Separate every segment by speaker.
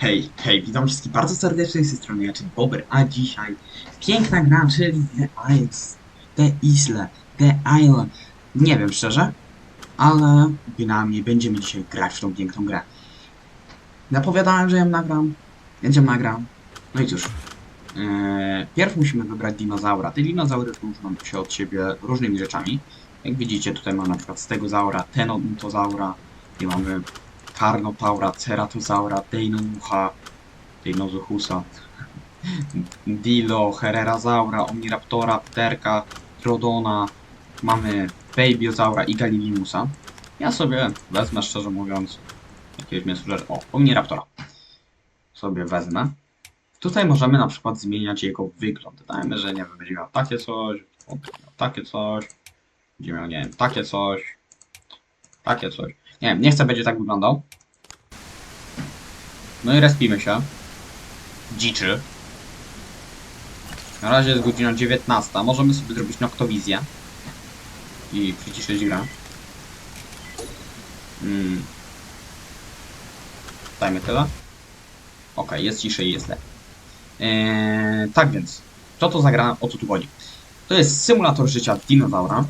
Speaker 1: Hej, hej, witam wszystkich bardzo serdecznie z tej strony, ja czyli Bober, a dzisiaj piękna gra, czyli The Isles, The Isle, The Island. Nie wiem szczerze, ale bynajmniej będziemy dzisiaj grać w tą piękną grę. Zapowiadałem, że ją nagram, więc ją nagram. No i cóż, eee, pierw musimy wybrać dinozaura. Te dinozaury różnią się od siebie różnymi rzeczami. Jak widzicie, tutaj mam na przykład stegozaura, tenodozaura, i mamy Carnotaura, Ceratosaura, Deinomucha, Deinozuchusa, Dilo, Herrerasaura, Omniraptora, Pterka, Trodona, mamy Babiosaura i Galilimusa. Ja sobie wezmę, szczerze mówiąc, jakiegoś mięsożera, o, Omniraptora sobie wezmę. Tutaj możemy na przykład zmieniać jego wygląd. Dajmy, że nie wiem, będzie miał takie coś, takie coś, będzie miał, nie wiem, takie coś, takie coś. Nie wiem, nie chcę będzie tak wyglądał. No i respimy się. Dziczy. Na razie jest godzina 19. Możemy sobie zrobić noktowizję. I przyciszyć grę. Mm. Dajmy tyle. Ok, jest ciszej, jest lepiej. Eee, tak więc, co to za gra, o co tu chodzi? To jest symulator życia dinozaura.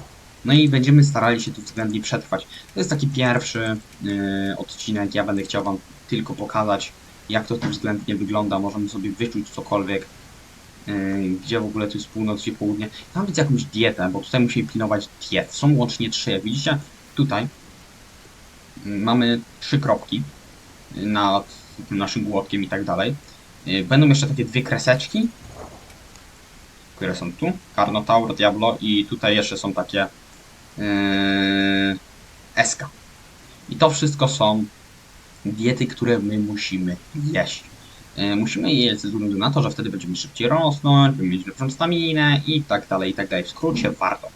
Speaker 1: No i będziemy starali się tu względnie przetrwać. To jest taki pierwszy yy, odcinek. Ja będę chciał Wam tylko pokazać, jak to tu względnie wygląda. Możemy sobie wyczuć cokolwiek, yy, gdzie w ogóle tu jest północ i południe. Tam widzę jakąś dietę, bo tutaj musimy pilnować diet. Są łącznie trzy. Jak widzicie, tutaj yy, mamy trzy kropki nad naszym głodkiem i tak dalej. Będą jeszcze takie dwie kreseczki, które są tu. Carnotaur, Diablo i tutaj jeszcze są takie SK. I to wszystko są diety, które my musimy jeść. Yy, musimy je jeść ze względu na to, że wtedy będziemy szybciej rosnąć, będziemy mieć lepszą staminę i tak dalej, i tak dalej. W skrócie warto.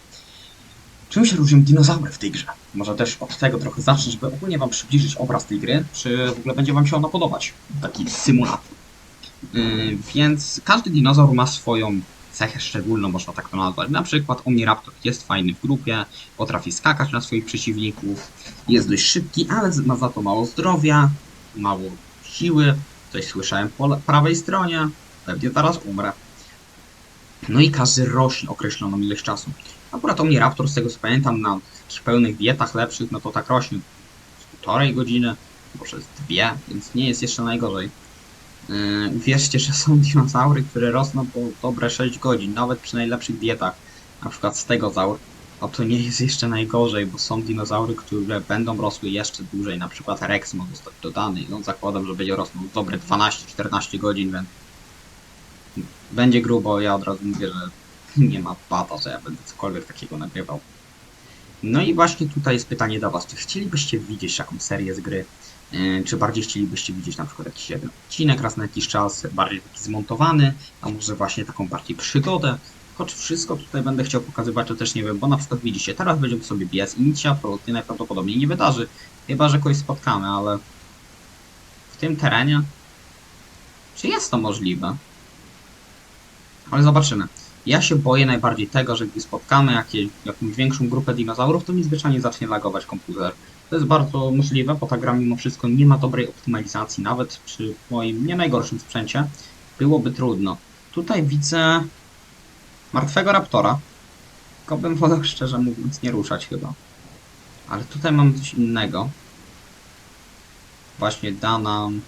Speaker 1: Czym się różnią dinozaury w tej grze? Może też od tego trochę zacznę, żeby ogólnie Wam przybliżyć obraz tej gry, czy w ogóle będzie Wam się ona podobać. Taki symulator. Yy, więc każdy dinozaur ma swoją cechę szczególną, można tak to nazwać. Na przykład Omniraptor jest fajny w grupie, potrafi skakać na swoich przeciwników, jest dość szybki, ale ma za to mało zdrowia, mało siły. Coś słyszałem po prawej stronie, pewnie zaraz umrę. No i każdy rośnie określoną ilość czasu. Akurat Omniraptor, z tego co pamiętam, na takich pełnych dietach lepszych, no to tak rośnie z półtorej godziny, może z dwie, więc nie jest jeszcze najgorzej. Yy, Wierzcie, że są dinozaury, które rosną po dobre 6 godzin, nawet przy najlepszych dietach. Na przykład stegozaur. A to nie jest jeszcze najgorzej, bo są dinozaury, które będą rosły jeszcze dłużej. Na przykład Rex ma zostać dodany i on zakładam, że będzie rosnął dobre 12-14 godzin, więc będzie grubo. Ja od razu mówię, że nie ma bata, że ja będę cokolwiek takiego nagrywał. No i właśnie tutaj jest pytanie do Was, czy chcielibyście widzieć taką serię z gry? Yy, Czy bardziej chcielibyście widzieć na przykład jakiś jeden odcinek raz na jakiś czas, bardziej taki zmontowany, a może właśnie taką bardziej przygodę? Choć wszystko tutaj będę chciał pokazywać, to też nie wiem, bo na przykład widzicie, teraz będziemy sobie biec i nic się absolutnie najprawdopodobniej nie wydarzy. Chyba, że kogoś spotkamy, ale w tym terenie czy jest to możliwe? Ale zobaczymy. Ja się boję najbardziej tego, że gdy spotkamy jakieś, jakąś większą grupę dinozaurów, to mi zwyczajnie zacznie lagować komputer. To jest bardzo możliwe, bo ta gra mimo wszystko nie ma dobrej optymalizacji, nawet przy moim nie najgorszym sprzęcie byłoby trudno. Tutaj widzę martwego raptora, tylko bym wolał szczerze mówiąc nie ruszać chyba. Ale tutaj mam coś innego. Właśnie da nam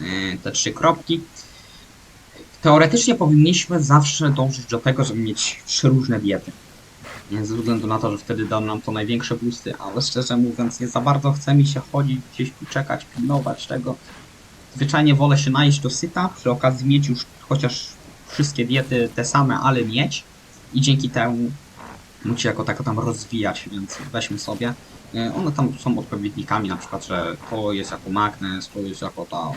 Speaker 1: yy, te trzy kropki. Teoretycznie powinniśmy zawsze dążyć do tego, żeby mieć trzy różne diety. Ze względu na to, że wtedy da nam to największe boosty, ale szczerze mówiąc nie za bardzo chce mi się chodzić, gdzieś tu czekać, pilnować tego. Zwyczajnie wolę się najeść do syta, przy okazji mieć już chociaż wszystkie diety te same, ale mieć i dzięki temu móc się jako tako tam rozwijać, więc weźmy sobie. E, One tam są odpowiednikami, na przykład, że to jest jako magnes, to jest jako tam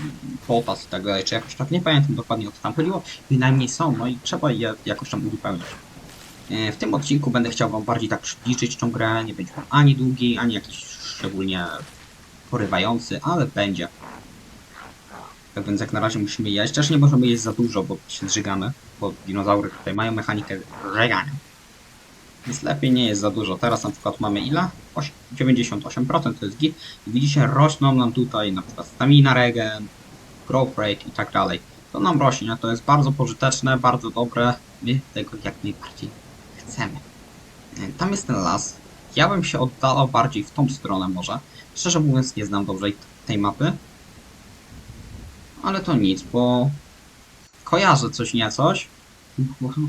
Speaker 1: potas i tak dalej, czy jakoś tak, nie pamiętam dokładnie o co tam chodziło, bynajmniej są, no i trzeba je jakoś tam uzupełnić. E, W tym odcinku będę chciał Wam bardziej tak przybliżyć tą grę, nie będzie on ani długi, ani jakiś szczególnie porywający, ale będzie. Tak więc jak na razie musimy jeść, też nie możemy jeść za dużo, bo się zżygamy, bo dinozaury tutaj mają mechanikę żegania. Więc lepiej nie jest za dużo. Teraz na przykład mamy ile? Oś- 98% to jest git. I widzicie, rosną nam tutaj na przykład stamina regen, growth rate i tak dalej. To nam rośnie, to jest bardzo pożyteczne, bardzo dobre. My tego jak najbardziej chcemy. E, Tam jest ten las. Ja bym się oddalał bardziej w tą stronę może. Szczerze mówiąc nie znam dobrze tej mapy. Ale to nic, bo kojarzę coś nie coś. Bo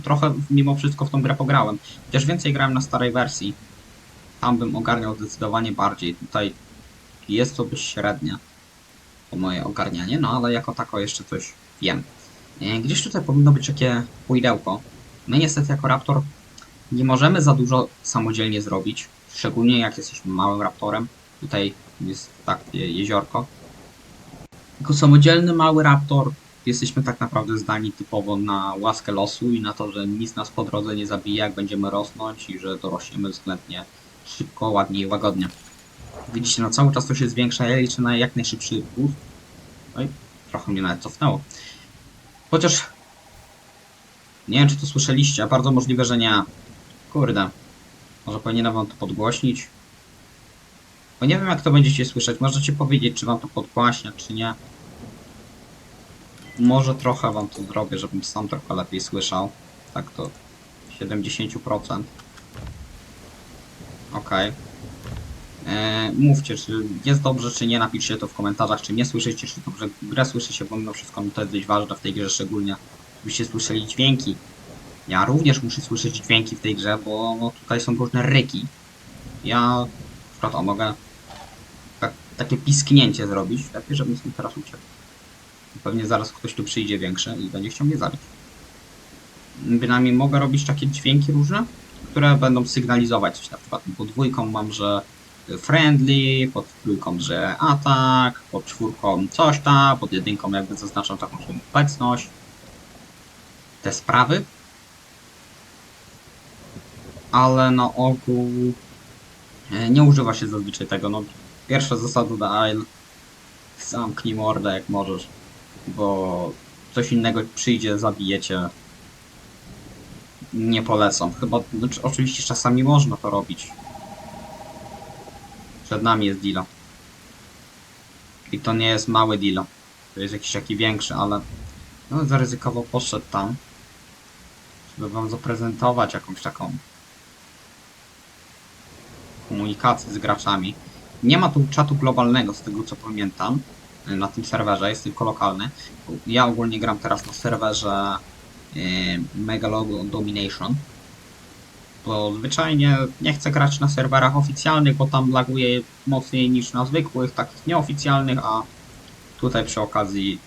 Speaker 1: Trochę mimo wszystko w tą grę pograłem. Chociaż więcej grałem na starej wersji. Tam bym ogarniał zdecydowanie bardziej. Tutaj jest to dość średnie. Moje ogarnianie, no ale jako tako jeszcze coś wiem. E, Gdzieś tutaj powinno być takie pójdełko. My niestety jako Raptor nie możemy za dużo samodzielnie zrobić. Szczególnie jak jesteśmy małym Raptorem. Tutaj jest takie jeziorko. Jako samodzielny mały Raptor jesteśmy tak naprawdę zdani typowo na łaskę losu i na to, że nic nas po drodze nie zabije, jak będziemy rosnąć i że dorośniemy względnie szybko, ładnie i łagodnie. Widzicie, no cały czas to się zwiększa, ja liczę na jak najszybszy boost. Oj, trochę mnie nawet cofnęło. Chociaż nie wiem, czy to słyszeliście, a bardzo możliwe, że nie. Kurde. Może powinienem wam to podgłośnić. Bo nie wiem, jak to będziecie słyszeć. Możecie powiedzieć, czy wam to podgłaśnia, czy nie. Może trochę wam to zrobię, żebym sam trochę lepiej słyszał. Tak to 70%. Okej. Eee, mówcie, czy jest dobrze, czy nie. Napiszcie to w komentarzach, czy nie słyszycie, czy dobrze grę słyszycie, bo mimo wszystko to jest dość ważne w tej grze szczególnie. Żebyście słyszeli dźwięki. Ja również muszę słyszeć dźwięki w tej grze, bo no, tutaj są różne ryki. Ja na przykład o, mogę tak, takie pisknięcie zrobić. Lepiej, żebym stąd teraz uciekł. Pewnie zaraz ktoś tu przyjdzie większy i będzie chciał mnie zabić. Bynajmniej mogę robić takie dźwięki różne, które będą sygnalizować coś. Na przykład pod dwójką mam, że friendly, pod trójką, że atak, pod czwórką coś tam, pod jedynką jakby zaznaczam taką obecność. Te sprawy. Ale na ogół e, nie używa się zazwyczaj tego. No, pierwsza zasada do Isle zamknij mordę jak możesz, bo coś innego przyjdzie, zabijecie. Nie polecam. Chyba, znaczy, oczywiście czasami można to robić. Przed nami jest Dilo. I to nie jest mały Dilo. To jest jakiś taki większy, ale no zaryzykowo poszedł tam, żeby wam zaprezentować jakąś taką komunikację z graczami. Nie ma tu czatu globalnego, z tego co pamiętam, na tym serwerze, jest tylko lokalny. Ja ogólnie gram teraz na serwerze yy, Megalogo Domination, bo zwyczajnie nie chcę grać na serwerach oficjalnych, bo tam laguje mocniej niż na zwykłych, takich nieoficjalnych, a tutaj przy okazji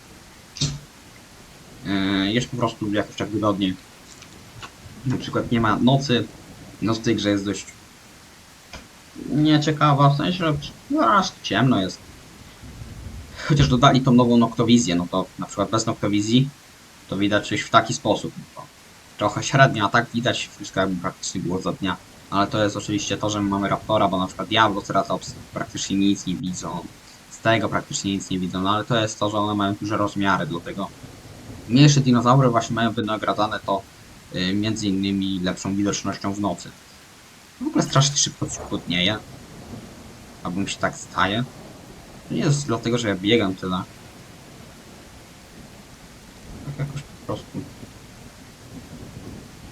Speaker 1: yy, jest po prostu jakoś tak wygodniej. Na przykład nie ma nocy, noc w tej grze jest dość nieciekawa, w sensie, że no, ciemno jest. Chociaż dodali tą nową noktowizję, no to na przykład bez noktowizji to widać coś w taki sposób. No trochę średnio, a tak widać wszystko jakby praktycznie było za dnia. Ale to jest oczywiście to, że my mamy Raptora, bo na przykład Diablo, Ceratops praktycznie nic nie widzą. Z tego praktycznie nic nie widzą, no ale to jest to, że one mają duże rozmiary, dlatego mniejsze dinozaury właśnie mają wynagradzane to y, między innymi lepszą widocznością w nocy. W ogóle strasznie szybko chłodnieje. Albo mi się tak staje. To nie jest dlatego, że ja biegam tyle. Tak jakoś po prostu.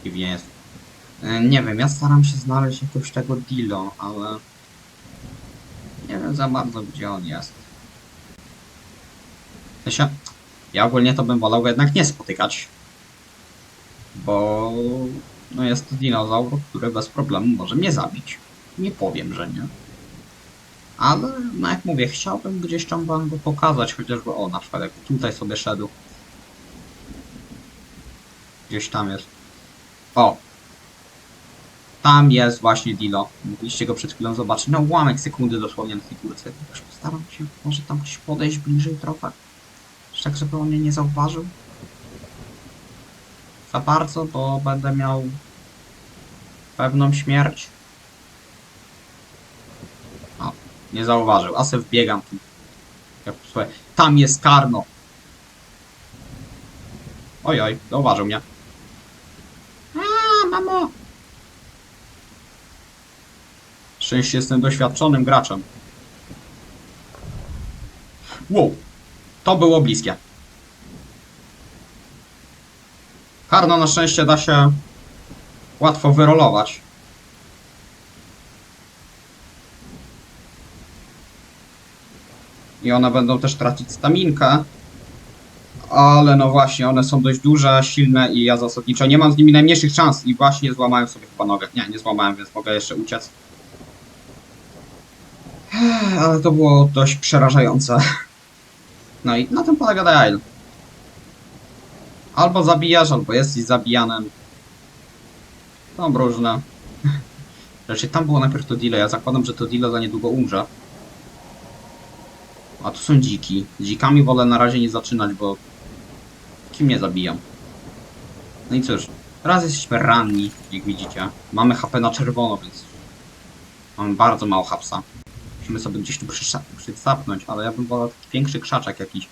Speaker 1: Dziwnie jest. Nie wiem, ja staram się znaleźć jakoś tego Dilo, ale... Nie wiem za bardzo gdzie on jest. Sensie, ja ogólnie to bym wolał jednak nie spotykać. Bo no jest to dinozaur, który bez problemu może mnie zabić. Nie powiem, że nie. Ale, no jak mówię, chciałbym gdzieś tam wam go pokazać, chociażby, o, na przykład jak tutaj sobie szedł. Gdzieś tam jest. O! Tam jest właśnie Dilo. Mogliście go przed chwilą zobaczyć. No ułamek sekundy dosłownie na górce. Już postaram się może tam gdzieś podejść bliżej trochę. Tak, żeby on mnie nie zauważył. Za bardzo, bo będę miał pewną śmierć. Nie zauważył. A se wbiegam tu. Tam jest karno. Oj, oj, zauważył mnie. A, mamo! Szczęście jestem doświadczonym graczem. Wow, to było bliskie. Karno na szczęście da się łatwo wyrolować. I one będą też tracić staminkę. Ale no właśnie, one są dość duże, silne i ja zasadniczo nie mam z nimi najmniejszych szans i właśnie złamałem sobie chyba nogę. Nie, nie złamałem, więc mogę jeszcze uciec. Ale to było dość przerażające. No i na tym polega Isle. Albo zabijasz, albo jesteś zabijanym. Są różne. Raczej tam było najpierw to Dile. Ja zakładam, że to Dile za niedługo umrze. A tu są dziki. Z dzikami wolę na razie nie zaczynać, bo kim nie zabijam. No i cóż, teraz jesteśmy ranni, jak widzicie. Mamy HP na czerwono, więc mamy bardzo mało hapsa. Musimy sobie gdzieś tu przycapnąć, ale ja bym wolał taki większy krzaczek jakiś.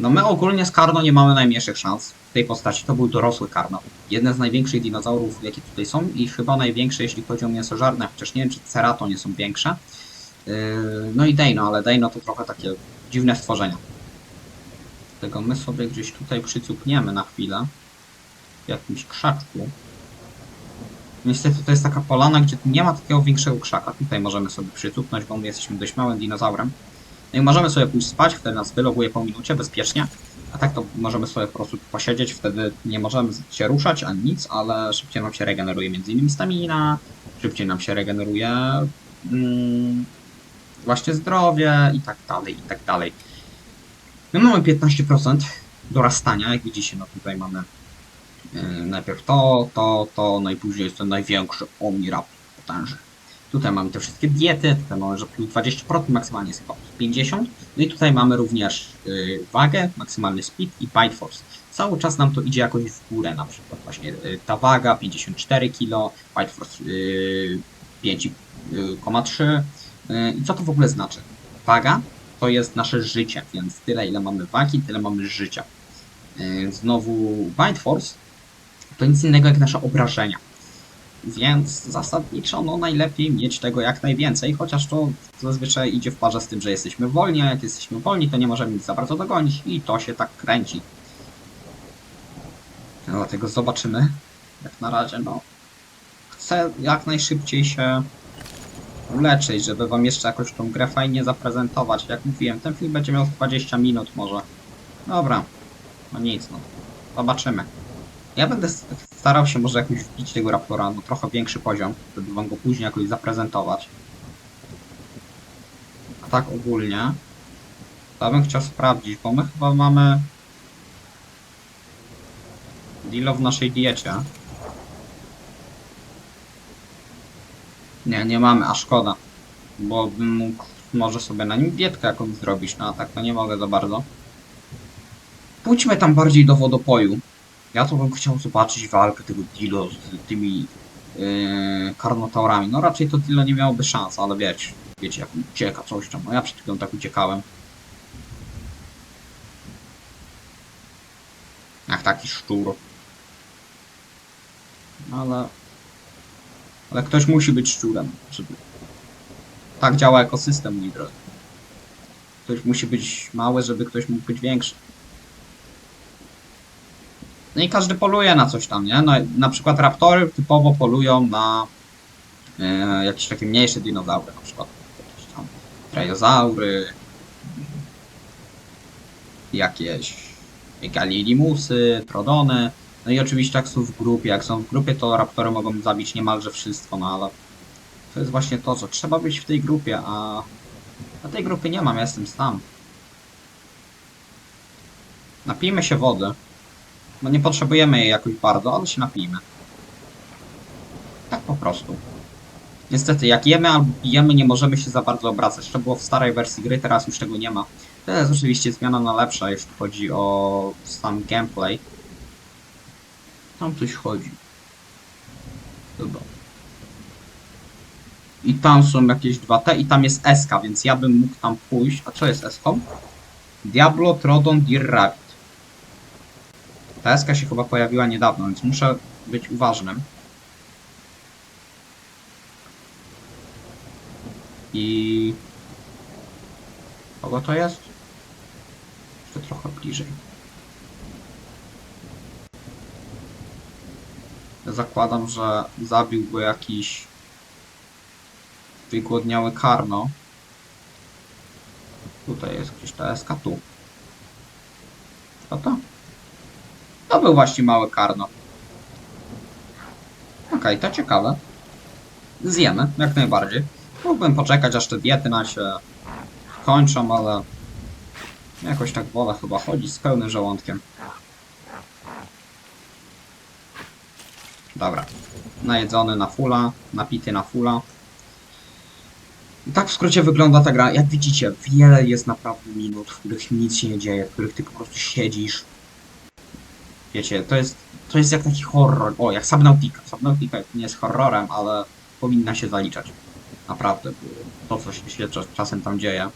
Speaker 1: No my ogólnie z Karno nie mamy najmniejszych szans w tej postaci. To był dorosły Karno. Jeden z największych dinozaurów, jakie tutaj są i chyba największy, jeśli chodzi o mięsożarne, chociaż nie wiem, czy Ceratonie są większe. Yy, No i Dejno, ale Dejno to trochę takie dziwne stworzenia. Tego my sobie gdzieś tutaj przycupniemy na chwilę. W jakimś krzaczku. Niestety to jest taka polana, gdzie nie ma takiego większego krzaka. Tutaj możemy sobie przycupnąć, bo my jesteśmy dość małym dinozaurem. No i możemy sobie pójść spać, wtedy nas wyloguje po minucie bezpiecznie. A tak to możemy sobie po prostu tu posiedzieć, wtedy nie możemy się ruszać ani nic, ale szybciej nam się regeneruje między innymi stamina, szybciej nam się regeneruje mm, właśnie zdrowie i tak dalej, i tak dalej. My mamy 15% dorastania, jak widzicie, no tutaj mamy yy, najpierw to, to, to, no i później jest ten największy Omniraptor potężny. Tutaj mamy te wszystkie diety, tutaj mamy, że plus 20%, maksymalnie jest chyba plus 50. No i tutaj mamy również yy, wagę, maksymalny speed i bite force. Cały czas nam to idzie jakoś w górę, na przykład właśnie yy, ta waga 54 kg, bite force yy, 5,3. I co to w ogóle znaczy? Waga to jest nasze życie, więc tyle ile mamy wagi, tyle mamy życia. Yy, Znowu bite force to nic innego jak nasze obrażenia. Więc zasadniczo no najlepiej mieć tego jak najwięcej, chociaż to zazwyczaj idzie w parze z tym, że jesteśmy wolni, a jak jesteśmy wolni, to nie możemy nic za bardzo dogonić i to się tak kręci. Dlatego zobaczymy. Jak na razie, no. Chcę jak najszybciej się uleczyć, żeby wam jeszcze jakoś tą grę fajnie zaprezentować. Jak mówiłem, ten film będzie miał 20 minut może. Dobra. No nic, no. Zobaczymy. Ja będę starał się może jakoś wbić tego Raptora na trochę większy poziom, żeby wam go później jakoś zaprezentować. A tak ogólnie, to bym chciał sprawdzić, bo my chyba mamy Dilo w naszej diecie. Nie, nie mamy, a szkoda. Bo bym mógł może sobie na nim dietkę jakąś zrobić, no a tak to nie mogę za bardzo. Pójdźmy tam bardziej do wodopoju. Ja to bym chciał zobaczyć walkę tego Dilo z tymi yy, karnotaurami. No raczej to Dilo nie miałoby szans, ale wiecie, wiecie jak ucieka, coś tam. No ja przed chwilą tak uciekałem. Jak taki szczur. Ale... Ale ktoś musi być szczurem, żeby... Tak działa ekosystem, mój. Ktoś musi być mały, żeby ktoś mógł być większy. No i każdy poluje na coś tam, nie? No, na przykład raptory typowo polują na e, jakieś takie mniejsze dinozaury, na przykład jakieś tam trajozaury, jakieś galilimusy, trodony. No i oczywiście jak są w grupie, jak są w grupie to raptory mogą zabić niemalże wszystko, no ale to jest właśnie to, że trzeba być w tej grupie, a na tej grupy nie mam, ja jestem sam. Napijmy się wody. No nie potrzebujemy jej jakoś bardzo, ale się napijmy. Tak po prostu. Niestety, jak jemy albo pijemy, nie możemy się za bardzo obracać. To było w starej wersji gry, teraz już tego nie ma. To jest oczywiście zmiana na lepsze, jeśli chodzi o sam gameplay. Tam coś chodzi. Chyba. I tam są jakieś 2T i tam jest SK, więc ja bym mógł tam pójść. A co jest SK? Diablo Trodon Dir Rabbit. Ta SK się chyba pojawiła niedawno, więc muszę być uważnym. I... Kogo to jest? Jeszcze trochę bliżej. Zakładam, że zabił go jakiś wygłodniały karno. Tutaj jest gdzieś ta SK tu. Co to? To był właśnie mały karno. Okej, to ciekawe. Zjemy, jak najbardziej. Mógłbym poczekać, aż te diety na się kończą, ale jakoś tak wolę chyba chodzić z pełnym żołądkiem. Dobra. Najedzony na fulla, napity na fulla. I tak w skrócie wygląda ta gra. Jak widzicie, wiele jest naprawdę minut, w których nic się nie dzieje, w których ty po prostu siedzisz. Wiecie, to jest, to jest jak taki horror. O, jak Subnautica. Subnautica nie jest horrorem, ale powinna się zaliczać. Naprawdę, to co się czasem tam dzieje.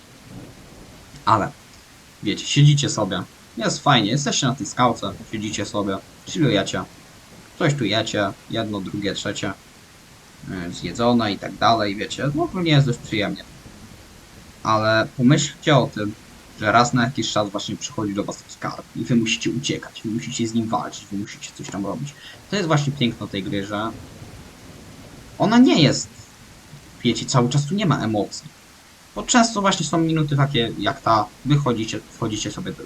Speaker 1: Ale, wiecie, siedzicie sobie. Jest fajnie, jesteście na tej skałce, siedzicie sobie, chillujecie. Coś tu jecie, jedno, drugie, trzecie. yy, Zjedzone i tak dalej, wiecie. No ogólnie jest dość przyjemnie. Ale pomyślcie o tym, że raz na jakiś czas właśnie przychodzi do was skarb i wy musicie uciekać, wy musicie z nim walczyć, wy musicie coś tam robić. To jest właśnie piękno tej gry, że ona nie jest, wiecie, cały czas tu nie ma emocji. Bo często właśnie są minuty takie jak ta, wychodzicie, wchodzicie sobie do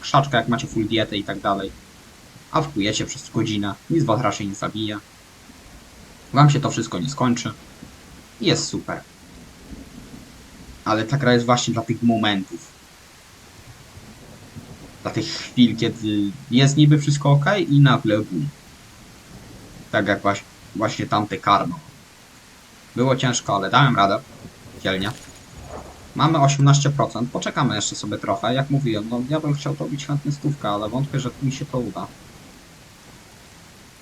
Speaker 1: krzaczka, jak macie full dietę i tak dalej, a wkujecie przez godzinę, nic was raczej nie zabije. Wam się to wszystko nie skończy. Jest super. Ale ta gra jest właśnie dla tych momentów. Dla tych chwil, kiedy jest niby wszystko ok i nagle bum. Tak jak właśnie, tamte karno. Było ciężko, ale dałem radę. Dzielnie. Mamy 18%, poczekamy jeszcze sobie trochę. Jak mówiłem, no ja bym chciał robić chętnie stówkę, ale wątpię, że mi się to uda.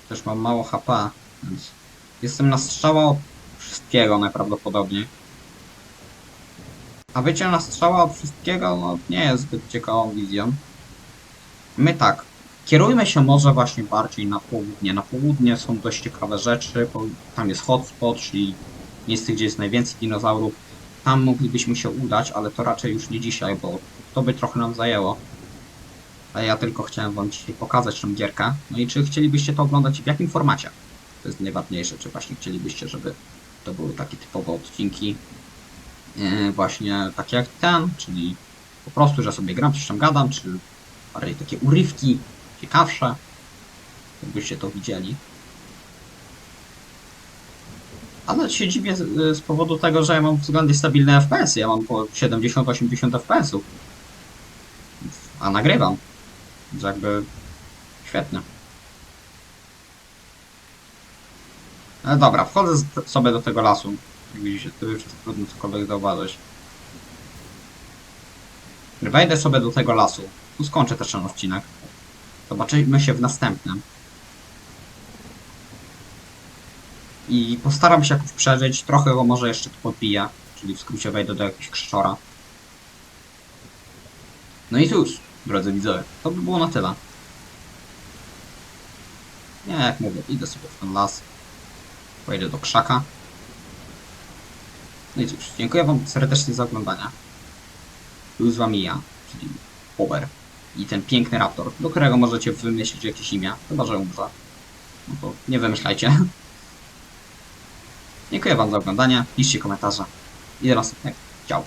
Speaker 1: Też mam mało HP, więc jestem na strzała od wszystkiego najprawdopodobniej. A bycie na strzała od wszystkiego, no nie jest zbyt ciekawą wizją. My tak, kierujmy się może właśnie bardziej na południe. Na południe są dość ciekawe rzeczy, bo tam jest hotspot, czyli miejsce, gdzie jest najwięcej dinozaurów. Tam moglibyśmy się udać, ale to raczej już nie dzisiaj, bo to by trochę nam zajęło. A ja tylko chciałem wam dzisiaj pokazać tą gierkę. No i czy chcielibyście to oglądać w jakim formacie? To jest najważniejsze, czy właśnie chcielibyście, żeby to były takie typowe odcinki yy, właśnie takie jak ten, czyli po prostu, że sobie gram, coś tam gadam, czy bardziej takie urywki, ciekawsze, jakbyście to widzieli. Ale się dziwię z, z powodu tego, że ja mam względnie stabilne FPS. -y. Ja mam po 70-80 FPS-ów. A nagrywam. Więc jakby świetnie. Ale dobra, wchodzę sobie do tego lasu. Jak widzicie, tu już jest trudno cokolwiek zauważyć. Wejdę sobie do tego lasu. Tu skończę też ten odcinek. Zobaczymy się w następnym. I postaram się jakoś przeżyć. Trochę go może jeszcze tu podbiję. Czyli w skrócie wejdę do jakiegoś krzczora. No i cóż, drodzy widzowie, to by było na tyle. Nie, jak mówię, idę sobie w ten las. Wejdę do krzaka. No i cóż, dziękuję wam serdecznie za oglądanie. Był z wami ja, czyli Power. I ten piękny raptor, do którego możecie wymyślić jakieś imię, chyba że umrze. No to nie wymyślajcie. Dziękuję wam za oglądanie, piszcie komentarze. I do następnego. Ciao.